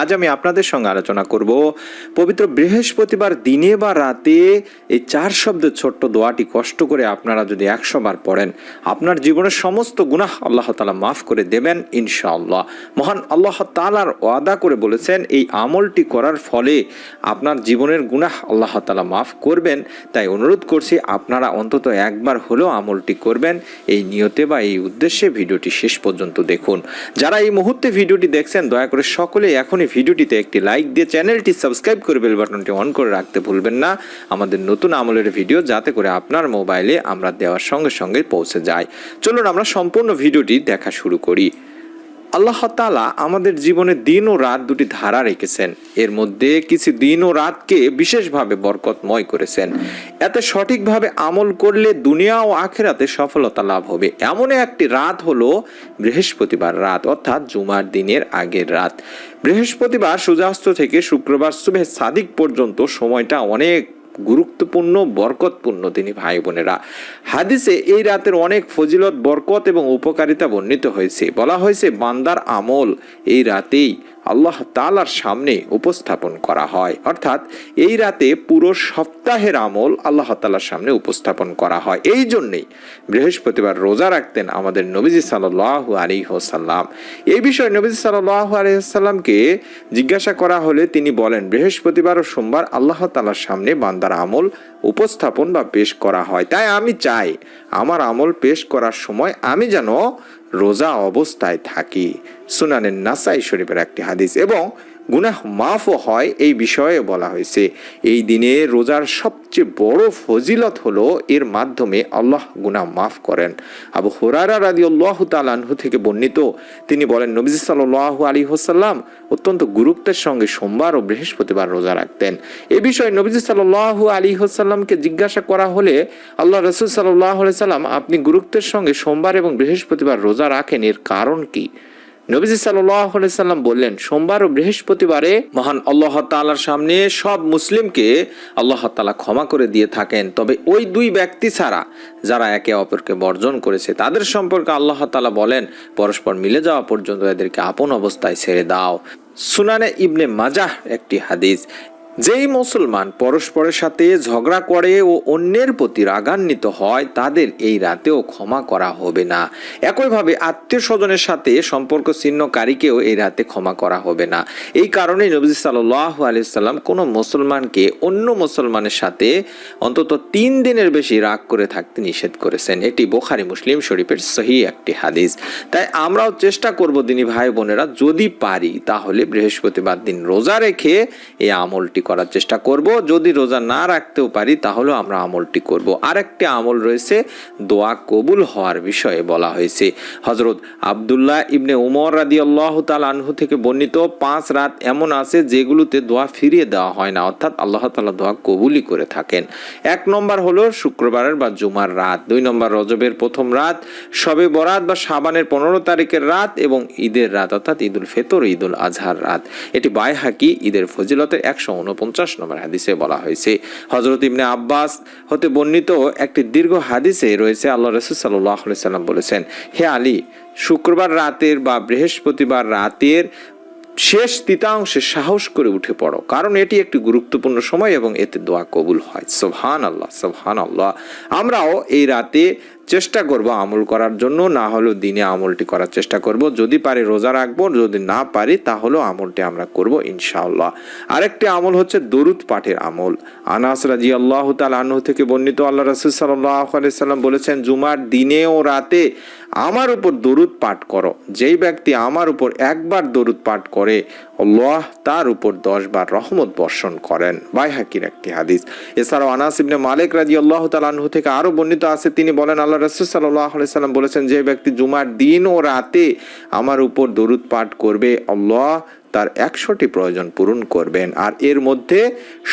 আজ আমি আপনাদের সঙ্গে আলোচনা করব পবিত্র বৃহস্পতিবার দিনে বা রাতে এই চার শব্দের ছোট্ট দোয়াটি কষ্ট করে আপনারা যদি একশো বার পড়েন, আপনার জীবনের সমস্ত গুনাহ আল্লাহ তালা মাফ করে দেবেন ইনশাআল্লাহ। মহান আল্লাহ তালার ওয়াদা করে বলেছেন, এই আমলটি করার ফলে আপনার জীবনের গুনাহ আল্লাহ তালা মাফ করবেন। তাই অনুরোধ করছি, আপনারা অন্তত একবার হলেও আমলটি করবেন। এই নিয়তে বা এই উদ্দেশ্যে ভিডিওটি শেষ পর্যন্ত দেখুন। যারা এই মুহূর্তে ভিডিওটি দেখছেন, দয়া করে সকলে এখনই ভিডিওটিতে একটি লাইক দিয়ে চ্যানেলটি সাবস্ক্রাইব করে বেল বাটনটি অন করে রাখতে ভুলবেন না। আমাদের নতুন আমলের ভিডিও যাতে করে আপনার মোবাইলে আমরা দেওয়ার সঙ্গে সঙ্গে পৌঁছে যায়। চলুন আমরা সম্পূর্ণ ভিডিওটি দেখা শুরু করি। আল্লাহ তালা আমাদের জীবনে দিন ও রাত দুটি ধারা রেখেছেন। এর মধ্যে কিছু দিন ও রাতকে বিশেষভাবে বরকতময় করেছেন। এতে সঠিকভাবে আমল করলে দুনিয়া ও আখেরাতে সফলতা লাভ হবে। এমন একটি রাত হলো বৃহস্পতিবার রাত, অর্থাৎ জুমার দিনের আগের রাত। বৃহস্পতিবার সূর্যাস্ত থেকে শুক্রবার শুভে সাদিক পর্যন্ত সময়টা অনেক গুরুত্বপূর্ণ, বরকতপূর্ণ তিনি ভাই বোনেরা। হাদিসে এই রাতের অনেক ফজিলত, বরকত এবং উপকারিতা বর্ণিত হয়েছে। বলা হয়েছে, বান্দার আমল এই রাতেই আল্লাহ তালার সামনে উপস্থাপন করা হয়। অর্থাৎ এই রাতে পুরো সপ্তাহের আমল আল্লাহ তালার সামনে উপস্থাপন করা হয়। এই জন্যেই বৃহস্পতিবার রোজা রাখতেন আমাদের নবীজি সাল্লাহ আলী হোসাল্লাম এই বিষয়ে নবীজি সাল্লাহ আলহিহাল্লামকে জিজ্ঞাসা করা হলে তিনি বলেন, বৃহস্পতিবার ও সোমবার আল্লাহ তালার সামনে বান্দার আমল উপস্থাপন বা পেশ করা হয়। তাই আমি চাই, আমার আমল পেশ করার সময় আমি যেন রোজা অবস্থায় থাকি। সুনানের নাসাই শরীফের একটি হাদিস এবং গুনাহ মাফও হয় এই বিষয়ে বলা হয়েছে। এই দিনে রোজার সবচেয়ে বড় ফজিলত হলো এর মাধ্যমে আল্লাহ গুনাহ মাফ করেন। আবু হুরারা রাদি আল্লাহ তালানহু থেকে বর্ণিত, তিনি বলেন, নবীজ সাল্লাহ আলী হোসাল্লাম অত্যন্ত গুরুত্বের সঙ্গে সোমবার ও বৃহস্পতিবার রোজা রাখতেন। এ বিষয়ে নবীজ সাল্লাহ আলী হোসাল্লামকে জিজ্ঞাসা করা হলে আল্লাহ রসুল সাল্লাহ সাল্লাম আপনি গুরুত্বের সঙ্গে সোমবার এবং বৃহস্পতিবার রোজা রাখেন, এর কারণ কি? নবীজি সাল্লাম বললেন, সোমবার ও বৃহস্পতিবারে মহান আল্লাহ তালার সামনে সব মুসলিমকে আল্লাহ তালা ক্ষমা করে দিয়ে থাকেন। তবে ওই দুই ব্যক্তি ছাড়া যারা একে অপরকে বর্জন করেছে, তাদের সম্পর্কে আল্লাহ তালা বলেন, পরস্পর মিলে যাওয়া পর্যন্ত এদেরকে আপন অবস্থায় ছেড়ে দাও। সুনানে ইবনে মাজাহ একটি হাদিস যেই মুসলমান পরস্পরের সাথে ঝগড়া করে ও অন্যের প্রতি রাগান্বিত হয়, তাদের এই রাতেও ক্ষমা করা হবে না। একইভাবে আত্মীয় স্বজনের সাথে সম্পর্ক ছিন্নকারীকেও এই রাতে ক্ষমা করা হবে না। এই কারণে নবী সাল্লাহ আলিয়াল্লাম কোনো মুসলমানকে অন্য মুসলমানের সাথে অন্তত তিন দিনের বেশি রাগ করে থাকতে নিষেধ করেছেন। এটি বোখারি, মুসলিম শরীফের সহি একটি হাদিস। তাই আমরাও চেষ্টা করব দিনী ভাই বোনেরা যদি পারি, তাহলে বৃহস্পতিবার দিন রোজা রেখে এই আমলটি করার চেষ্টা করব। যদি রোজা না রাখতেও পারি, তাহলেও আমরা আমলটি করব। আরেকটি আমল রয়েছে, দোয়া কবুল হওয়ার বিষয়ে বলা হয়েছে। হজরত আবদুল্লাহ ইবনে উমর রাদি আল্লাহ তাল আনহু থেকে বর্ণিত, পাঁচ রাত এমন আছে যেগুলোতে দোয়া ফিরিয়ে দেওয়া হয় না, অর্থাৎ আল্লাহ তালা দোয়া কবুলই করে থাকেন। এক নম্বর হলো শুক্রবারের বা জুমার রাত, দুই নম্বর রজবের প্রথম রাত সবে বরাত বা সাবানের পনেরো তারিখের রাত এবং ঈদের রাত, অর্থাৎ ঈদুল ফেতর, ঈদুল আজহার রাত। এটি বাই হাকি ঈদের ফজিলতের একশো উনপঞ্চাশ নম্বর হাদিসে বলা হয়েছে হজরত ইবনে আব্বাস হতে বর্ণিত একটি দীর্ঘ হাদিসে রয়েছে, আল্লাহ রসুল সাল্লাহ সাল্লাম বলেছেন, হে আলী, শুক্রবার রাতের বা বৃহস্পতিবার রাতের শেষ তৃতীয়াংশে সাহস করে উঠে পড়ো, কারণ এটি একটি গুরুত্বপূর্ণ সময় এবং এতে দোয়া কবুল হয়। সোহান আল্লাহ সোহান আল্লাহ আমরাও এই রাতে চেষ্টা করব আমল করার জন্য, না হলেও দিনে আমলটি করার চেষ্টা করব। যদি পারি রোজা রাখব, যদি না পারি তাহলেও আমলটি আমরা করব ইনশাআল্লাহ। আরেকটি আমল হচ্ছে দরুদ পাঠের আমল। আনাস রাজি আল্লাহ আনহু থেকে বর্ণিত আল্লাহ রসুল সাল্লাহ সাল্লাম বলেছেন, জুমার দিনে ও রাতে আমার উপর দরুদ পাঠ করো। যেই ব্যক্তি আমার উপর একবার দরুদ পাঠ করে, আল্লাহ তার উপর দশবার রহমত বর্ষণ করেন। বাই হাকির একটি হাদিস। এছাড়াও আনাস ইবনে মালিক রাজি আল্লাহ তালাহু থেকে আরও বর্ণিত আছে, তিনি বলেন, আল্লাহ রসুল সাল্লাহ সাল্লাম বলেছেন, যে ব্যক্তি জুমার দিন ও রাতে আমার উপর দরুদ পাঠ করবে, আল্লাহ তার একশোটি প্রয়োজন পূরণ করবেন। আর এর মধ্যে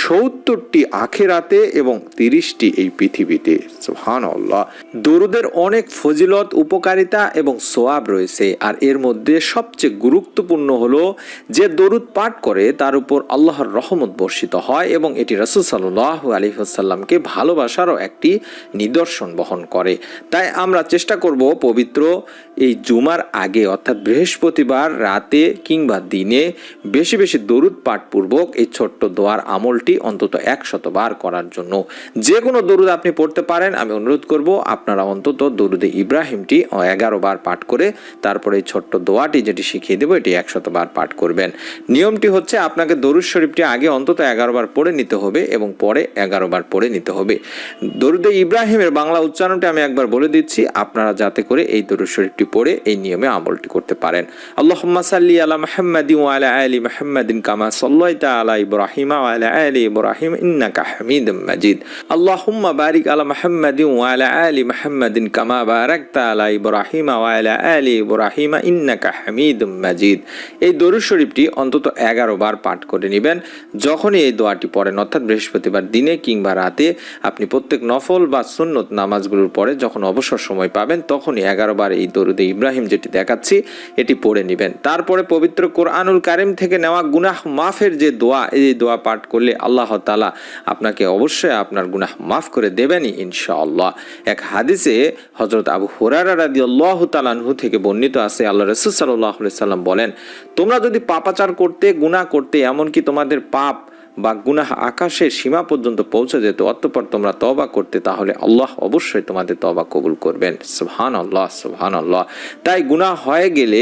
সত্তরটি আখেরাতে এবং তিরিশটি এই পৃথিবীতে। সুহান দরুদের অনেক ফজিলত, উপকারিতা এবং সোয়াব রয়েছে। আর এর মধ্যে সবচেয়ে গুরুত্বপূর্ণ হলো যে দরুদ পাঠ করে তার উপর আল্লাহর রহমত বর্ষিত হয় এবং এটি রসুল সাল্লাহ আলিহাসাল্লামকে ভালোবাসারও একটি নিদর্শন বহন করে। তাই আমরা চেষ্টা করব পবিত্র এই জুমার আগে অর্থাৎ বৃহস্পতিবার রাতে কিংবা দিনে বেশি বেশি দরুদ পাঠপূর্বক এই ছোট্ট দোয়ার আমলটি অন্তত একশতবার করার জন্য। যে কোনো দরুদ আপনি পড়তে পারেন, আমি অনুরোধ করব আপনারা অন্তত দরুদে ইব্রাহিমটি এগারো বার পাঠ করে তারপরে এই ছোট্ট দোয়াটি যেটি শিখিয়ে দেবো, এটি একশতবার পাঠ করবেন। নিয়মটি হচ্ছে আপনাকে দরুদ শরীফটি আগে অন্তত এগারো বার পড়ে নিতে হবে এবং পরে এগারো বার পড়ে নিতে হবে। দরুদে ইব্রাহিমের বাংলা উচ্চারণটি আমি একবার বলে দিচ্ছি, আপনারা যাতে করে এই দরুদ শরীফটি পড়ে এই নিয়মে আমলটি করতে পারেন। আল্লাহ সাল্লি আলা মুহাম্মাদিন ওয়া আলা আলি মুহাম্মাদিন কামা ইব্রাহিম আলা আলি ইব্রাহিম মাজিদ আল্লাহুম্মা বারিক আলা মুহাম্মাদিন ওয়া আলা মুহাম্মাদিন কামা ইব্রাহিম আলা ইব্রাহিম মাজিদ এই শরীফটি অন্তত এগারো বার পাঠ করে নেবেন। যখনই এই দোয়াটি পড়েন, অর্থাৎ বৃহস্পতিবার দিনে কিংবা রাতে, আপনি প্রত্যেক নফল বা সুন্নত নামাজগুলোর পরে যখন অবসর সময় পাবেন, তখনই এগারো বার এই দরুদে ইব্রাহিম যেটি দেখাচ্ছি, এটি পড়ে নেবেন। তারপরে পবিত্র কোরআনুল কারিম থেকে নেওয়া গুনাহ মাফের যে দোয়া, এই দোয়া পাঠ করলে আল্লাহ তালা আপনাকে অবশ্যই আপনার গুনাহ মাফ করে দেবেনই ইনশাআল্লাহ। এক হাদিসে হজরত আবু হুরারা রাদি থেকে বর্ণিত আছে, আল্লাহ রসুল সাল্লাহ সাল্লাম বলেন, তোমরা যদি পাপাচার করতে, গুনাহ করতে, এমনকি তোমাদের পাপ বা গুনাহ আকাশের সীমা পর্যন্ত পৌঁছে যেত, অতঃপর তোমরা তবা করতে, তাহলে আল্লাহ অবশ্যই তোমাদের তবা কবুল করবেন। সুবহান আল্লাহ সুবহান আল্লাহ তাই গুনাহ হয়ে গেলে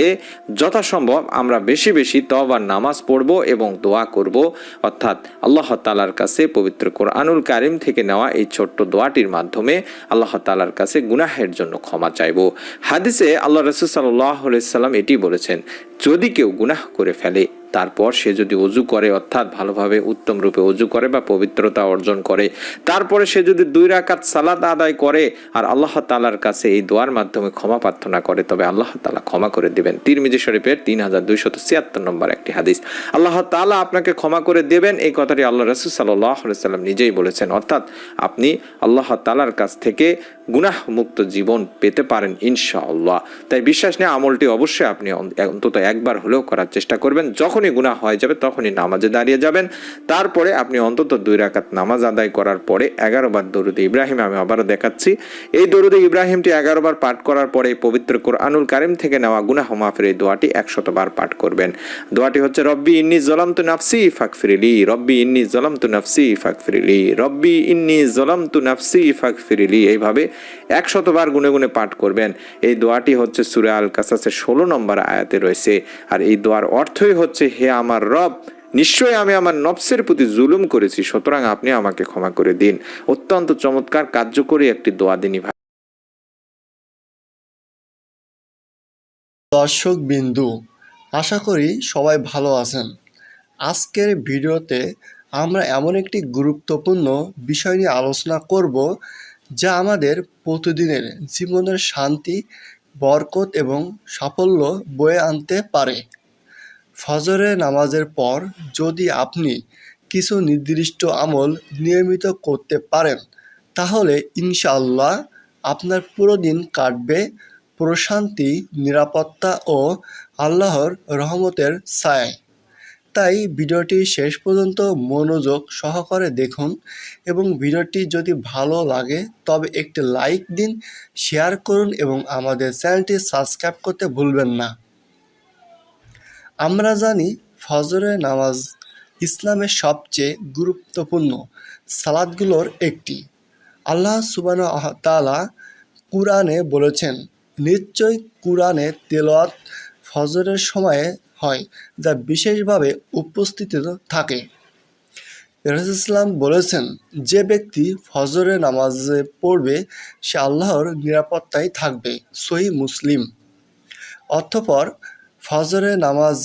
যথাসম্ভব আমরা বেশি বেশি তবার নামাজ পড়ব এবং দোয়া করব। অর্থাৎ আল্লাহ তালার কাছে পবিত্র কোরআনুল কারিম থেকে নেওয়া এই ছোট্ট দোয়াটির মাধ্যমে আল্লাহ তালার কাছে গুনাহের জন্য ক্ষমা চাইব। হাদিসে আল্লাহ রসুল সাল্লাহ সাল্লাম এটি বলেছেন, যদি কেউ গুনাহ করে ফেলে তারপর সে যদি অজু করে, অর্থাৎ ভালোভাবে উত্তম রূপে অজু করে বা পবিত্রতা অর্জন করে, তারপরে সে যদি দুই রাকাত সালাত আদায় করে আর আল্লাহ তালার কাছে এই দোয়ার মাধ্যমে ক্ষমা প্রার্থনা করে, তবে আল্লাহ তালা ক্ষমা করে দিবেন। তিরমিজি শরীফের তিন হাজার দুইশত ছিয়াত্তর নম্বর একটি হাদিস। আল্লাহ তালা আপনাকে ক্ষমা করে দেবেন, এই কথাটি আল্লাহ রসুল সাল্লাম নিজেই বলেছেন। অর্থাৎ আপনি আল্লাহ তালার কাছ থেকে গুনাহ মুক্ত জীবন পেতে পারেন ইনশাআল্লাহ। তাই বিশ্বাস নিয়ে আমলটি অবশ্যই আপনি অন্তত একবার হলেও করার চেষ্টা করবেন। যখনই গুনাহ হয়ে যাবে, তখনই নামাজে দাঁড়িয়ে যাবেন। তারপরে আপনি অন্তত দুই রাকাত নামাজ আদায় করার পরে এগারো বার দরুদে ইব্রাহিম, আমি আবারও দেখাচ্ছি। এই দরুদে ইব্রাহিমটি এগারো বার পাঠ করার পরে পবিত্র কোরআনুল কারিম থেকে নেওয়া গুনাহ মাফের এই দোয়াটি একশত বার পাঠ করবেন। দোয়াটি হচ্ছে, রব্বি ইন্নি জলাম তু নাফসি ফাকফিরিলি রব্বি ইন্নি জলাম তু নাফসি ফাকফিরিলি রব্বি ইন্নি জলাম তু নাফসি ফাকফিরিলি এইভাবে একশতবার গুনে গুনে পাঠ করবেন। এই দোয়াটি হচ্ছে সুরে আল কাসাসের ষোলো নম্বর আয়াতে রয়েছে। আর এই দোয়ার অর্থই হচ্ছে হে আমার রব, নিশ্চয়ই আমি আমার নফসের প্রতি জুলুম করেছি, সুতরাং আপনি আমাকে ক্ষমা করে দিন। অত্যন্ত চমৎকার, কার্যকরী একটি দোয়া দিনী ভাই। দর্শক বিন্দু, আশা করি সবাই ভালো আছেন। আজকের ভিডিওতে আমরা এমন একটি গুরুত্বপূর্ণ বিষয় নিয়ে আলোচনা করব, যা আমাদের প্রতিদিনের জীবনের শান্তি, বরকত এবং সাফল্য বয়ে আনতে পারে। ফজরের নামাজের পর যদি আপনি কিছু নির্দিষ্ট আমল নিয়মিত করতে পারেন, তাহলে ইনশাআল্লাহ আপনার পুরো দিন কাটবে প্রশান্তি, নিরাপত্তা ও আল্লাহর রহমতের ছায় তাই ভিডিওটি শেষ পর্যন্ত মনোযোগ সহকারে দেখুন এবং ভিডিওটি যদি ভালো লাগে, তবে একটি লাইক দিন, শেয়ার করুন এবং আমাদের চ্যানেলটি সাবস্ক্রাইব করতে ভুলবেন না। আমরা জানি ফজরের নামাজ ইসলামের সবচেয়ে গুরুত্বপূর্ণ সালাদগুলোর একটি। আল্লাহ সুবান তালা কুরআনে বলেছেন নিশ্চয় কুরআনে তেলাওয়াত ফজরের সময়ে হয় যা বিশেষভাবে উপস্থিত থাকে। ইসলাম বলেছেন, যে ব্যক্তি ফজরের নামাজে পড়বে, সে আল্লাহর নিরাপত্তায় থাকবে, সহি মুসলিম। অতঃপর ফজরের নামাজ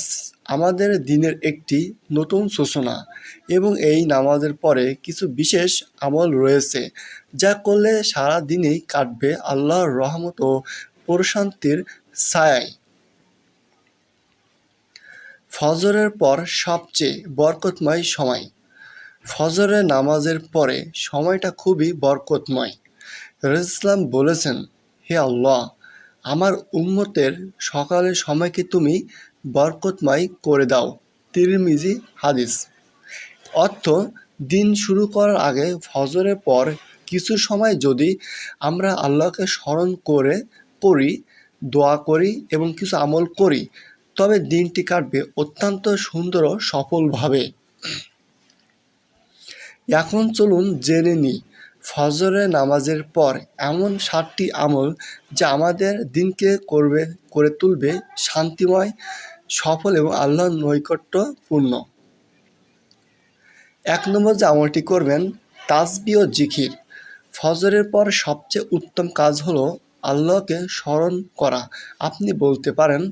আমাদের দিনের একটি নতুন সূচনা এবং এই নামাজের পরে কিছু বিশেষ আমল রয়েছে যা করলে সারা দিনেই কাটবে আল্লাহর রহমত ও প্রশান্তির ছায়ায়। ফজরের পর সবচেয়ে বরকতময় সময়। ফজরের নামাজের পরে সময়টা খুবই বরকতময়। ইসলাম বলেছেন, হে আল্লাহ আমার উম্মতের সকালের সময়কে তুমি বরকতময় করে দাও। তিরমিজি হাদিস। অর্থ, দিন শুরু করার আগে ফজরের পর কিছু সময় যদি আমরা আল্লাহকে স্মরণ করে, করি, দোয়া করি এবং কিছু আমল করি, তবে দিনটি কাটবে অত্যন্ত সুন্দর ও সফলভাবে। এখন চলুন জেনে নিই ফজরের নামাজের পর এমন সাতটি আমল যা আমাদের দিনকে করবে, করে তুলবে শান্তিময়, সফল এবং আল্লাহর নৈকট্যপূর্ণ। এক নম্বর যে আমলটি করবেন, তাসবি ও জিখির ফজরের পর সবচেয়ে উত্তম কাজ হলো আল্লাহকে স্মরণ করা। আপনি বলতে পারেন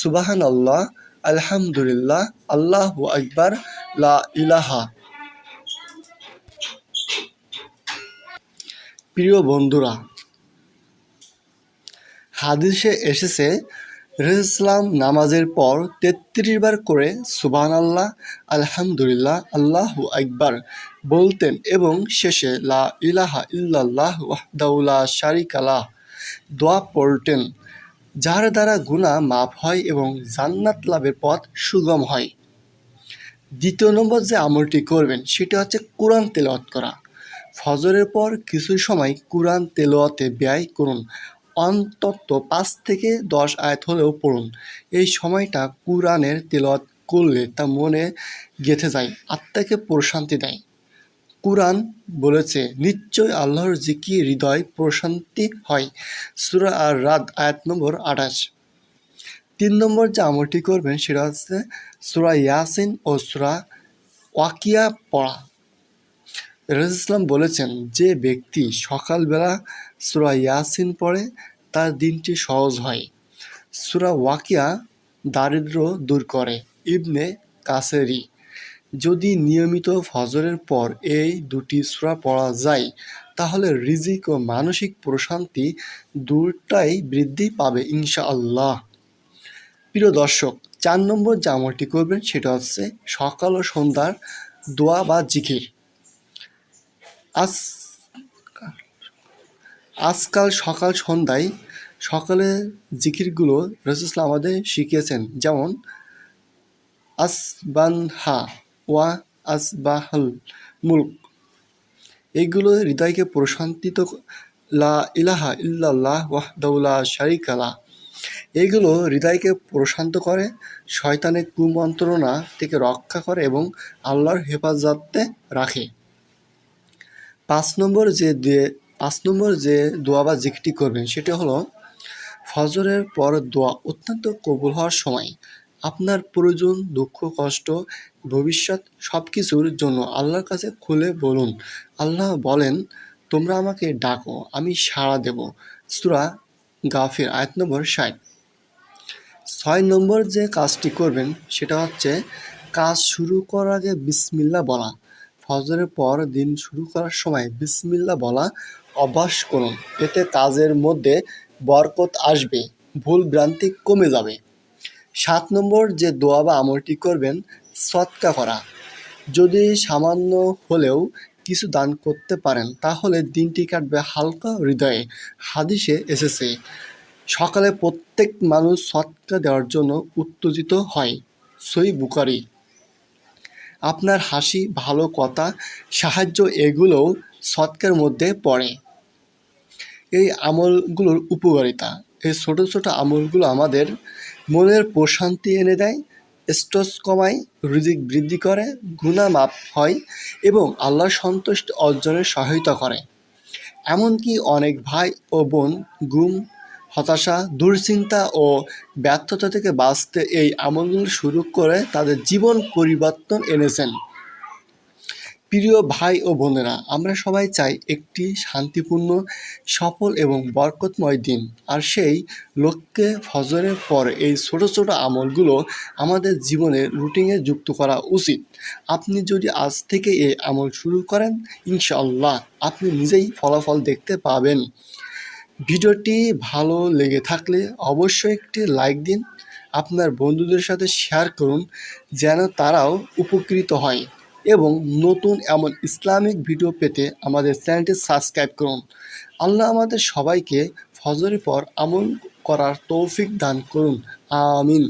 সুবাহান আল্লাহ আলহামদুলিল্লাহ, আল্লাহ আকবার, লা ইলাহা প্রিয় বন্ধুরা, হাদিসে এসেছে ইসলাম নামাজের পর তেত্রিশ বার করে সুবান আল্লাহ আলহামদুলিল্লাহ, আল্লাহ আকবার বলতেন এবং শেষে লা ইলাহা ইল্লাল্লাহ ওয়াহদাউলা শারিকালাহ দোয়া পড়তেন, যার দ্বারা গুনাহ মাফ হয় এবং জান্নাত লাভের পথ সুগম হয়। দ্বিতীয় নম্বর যে আমলটি করবেন, সেটা হচ্ছে কোরআন তেলাওয়াত করা। ফজরের পর কিছু সময় কোরআন তেলাওয়াতে ব্যয় করুন। অন্তত পাঁচ থেকে দশ আয়াত হলেও পড়ুন। এই সময়টা কোরআনের তেলাওয়াত করলে তা মনে গেঁথে যায়, আত্মাকে প্রশান্তি দেয়। কোরআন বলেছে, নিশ্চয় আল্লাহর জিকি হৃদয় প্রশান্তি হয়। সুরা আর রাত আয়াত নম্বর আঠাশ। তিন নম্বর যে আমলটি করবেন সেটা হচ্ছে সুরা ইয়াসিন ও সুরা ওয়াকিয়া পড়া। রাজ ইসলাম বলেছেন যে ব্যক্তি সকালবেলা সুরা ইয়াসিন পড়ে, তার দিনটি সহজ হয়। সুরা ওয়াকিয়া দারিদ্র দূর করে। ইবনে কাসেরি, যদি নিয়মিত ফজরের পর এই দুটি সুরা পড়া যায়, তাহলে রিজিক ও মানসিক প্রশান্তি দুটাই বৃদ্ধি পাবে ইনশাআল্লাহ। প্রিয় দর্শক, চার নম্বর যে আমলটি করবেন, সেটা হচ্ছে সকাল ও সন্ধ্যার দোয়া বা জিকির। আজ আজকাল সকাল সন্ধ্যায় সকালে জিকিরগুলো রসুসলাম আমাদের শিখিয়েছেন। যেমন, আসবানহা ওয়া আসবাহল মুলক। এইগুলো হৃদয়কে প্রশান্তিত লা ইলাহা ইল্লাল্লাহ ওয়াহদাউলা শারিকালা এইগুলো হৃদয়কে প্রশান্ত করে, শয়তানের কুমন্ত্রণা থেকে রক্ষা করে এবং আল্লাহর হেফাজতে রাখে। পাঁচ নম্বর যে পাঁচ নম্বর যে দোয়া বা জিকটি করবেন, সেটা হলো ফজরের পর দোয়া অত্যন্ত কবুল হওয়ার সময় আপনার প্রয়োজন, দুঃখ, কষ্ট, ভবিষ্যৎ সব কিছুর জন্য আল্লাহর কাছে খুলে বলুন। আল্লাহ বলেন, তোমরা আমাকে ডাকো, আমি সাড়া দেব। সুরা গাফির, আয়াত নম্বর ষাট। ছয় নম্বর যে কাজটি করবেন, সেটা হচ্ছে, কাজ শুরু করার আগে বিসমিল্লা বলা। ফজরের পর দিন শুরু করার সময় বিসমিল্লা বলা অভ্যাস করুন। এতে কাজের মধ্যে বরকত আসবে, ভুল ভ্রান্তি কমে যাবে। সাত নম্বর যে দোয়া বা আমলটি করবেন, সৎকা করা। যদি সামান্য হলেও কিছু দান করতে পারেন, তাহলে দিনটি কাটবে হালকা হৃদয়ে। হাদিসে এসেছে, সকালে প্রত্যেক মানুষ সৎকা দেওয়ার জন্য উত্তেজিত হয়। সই বুকারি আপনার হাসি, ভালো কথা, সাহায্য এগুলোও সৎকার মধ্যে পড়ে। এই আমলগুলোর উপকারিতা। এই ছোট ছোট আমলগুলো আমাদের মনের প্রশান্তি এনে দেয় স্ট্রেস কমায়, রুজিক বৃদ্ধি করে গুণা মাপ হয় এবং আল্লাহর সন্তুষ্টি অর্জনের সহায়তা করে। এমনকি অনেক ভাই ও বোন গুম হতাশা, দুশ্চিন্তা ও ব্যর্থতা থেকে বাঁচতে এই আমলগুলো শুরু করে তাদের জীবন পরিবর্তন এনেছেন। প্রিয় ভাই ও বোনেরা, আমরা সবাই চাই একটি শান্তিপূর্ণ, সফল এবং বরকতময় দিন। আর সেই লক্ষ্যে ফজরের পর এই ছোট ছোট আমলগুলো আমাদের জীবনের রুটিনে যুক্ত করা উচিত। আপনি যদি আজ থেকে এই আমল শুরু করেন, ইনশাআল্লাহ আপনি নিজেই ফলাফল দেখতে পাবেন। ভিডিওটি ভালো লেগে থাকলে অবশ্যই একটি লাইক দিন, আপনার বন্ধুদের সাথে শেয়ার করুন যেন তারাও উপকৃত হয় এবং নতুন এমন ইসলামিক ভিডিও পেতে আমাদের চ্যানেলটি সাবস্ক্রাইব করুন। আল্লাহ আমাদের সবাইকে ফজরের পর আমল করার তৌফিক দান করুন। আমিন।